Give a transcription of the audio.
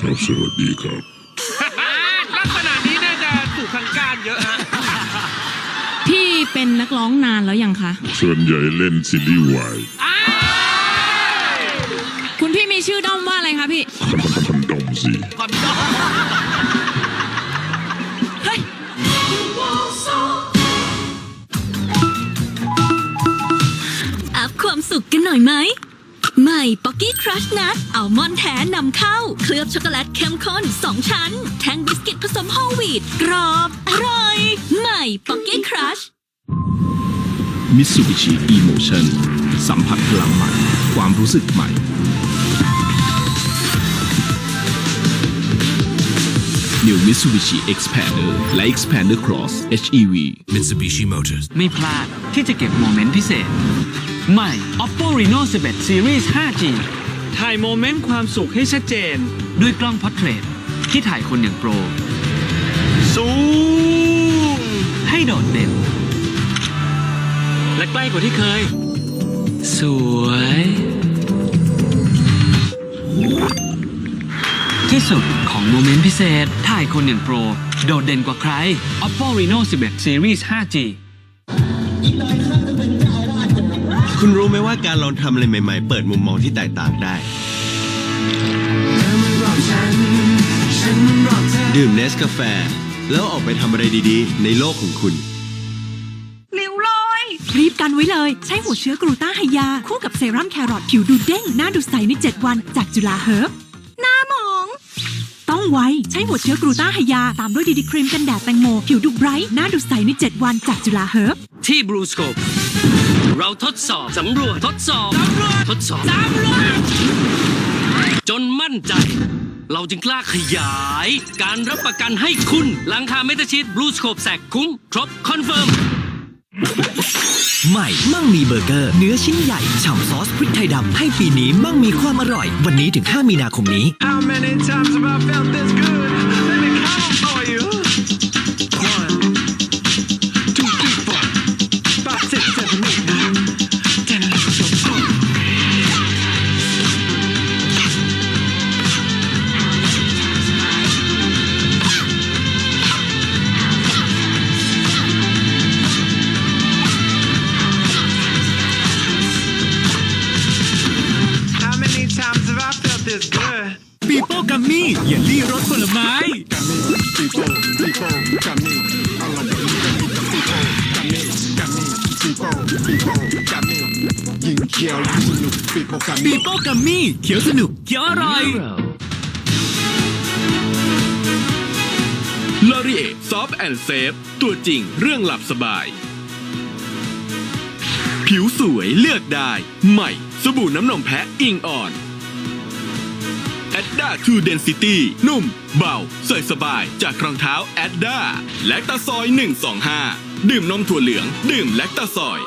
ครับสวัสดีครับ ลักษณะนี้น่าจะถูกทางการเยอะฮะพี่เป็นนักร้องนานแล้วยังคะ ส่วนใหญ่เล่นซีรีส์วายคุณพี่มีชื่อด้อมว่าอะไรคะพี่ คอนคอนดอมสิคอนโดเฮ้ย อัพความสุขกันหน่อยไหมให ม่ ป๊อกกี้ครัชนัทอัลมอนด์แท้นำเข้า เคลือบช็อกโกแลตเข้มข้น 2 ชั้น แท่งบิสกิตผสมโฮลวีตกรอบ อร่อย ใหม่ ป๊อกกี้ครัชมิตซูบิชิอีโมชันสัมผัสพลังใหม่ ความรู้สึกใหม่ New Mitsubishi Expander และ Expander Cross HEV Mitsubishi Motors ไม่พลาดที่จะเก็บโมเมนต์พิเศษ ใหม่ Oppo Reno 11 Series 5G ถ่ายโมเมนต์ความสุขให้ชัดเจน ด้วยกล้องพอร์เทรตที่ถ่ายคนอย่างโปร ซูม ให้โดดเด่น และใกล้กว่าที่เคย สวย ที่สุดของโมเมนต์พิเศษ ถ่ายคนอย่างโปร โดดเด่นกว่าใคร Oppo Reno 11 Series 5G คุ ณรู้ไหมว่าการลองทำอะไรใหม่ ๆ เปิดมุมมองที่แตกต่างได้ ดื่มเนสกาแฟ แล้วออกไปทำอะไรดีๆ ในโลกของคุณเร็วเลยรีบกันไว้เลย ใช้หัวเชื้อกรูต้าไฮยา คู่กับเซรั่มแครอทผิวดูเด้ง หน้าดูใสใน 7 วัน จากจุฬาเฮิร์บหน้าหมอง ต้องไวใช้หัวเชื้อกรูต้าไฮยา ตามด้วยดีดีครีมกันแดดแตงโม ผิวดูไบรท์หน้าดูใสใน 7 วันจากจุฬาเฮิร์บที่ Blue Scope เราทดสอบสำรวจทดสอบทดสอบจนมั่นใจ เราจึงกล้าขยาย การรับประกันให้คุณหลังคาเมตาชิด Blue Scope แสกคุ้ม ครบ คอนเฟิร์ม ใหม่มั่งมีเบอร์เกอร์ เนื้อชิ้นใหญ่ ฉ่ำซอสพริกไทยดำให้ปีนี้มั่งมีความอร่อย วันนี้ถึง 5 มีนาคมนี้ How many times have I felt this good Let me count for you have I felt this good ปีโป้กัมมี่เยลลี่รสผลไม้ปีโป้กัมมี่เขียวสนุกเขียวอร่อย l o r i e Soft and Safe ตัวจริงเรื่องหลับสบาย ผิวสวยเลือกได้ ใหม่ สบู่น้ำนมแพะอิงอ่อน a d d a True Density นุ่ม เบาใส่สบายจากรองเท้า a d d a แลคตาซอย 125 ดื่มนมถั่วเหลือง ดื่มแลคตาซอย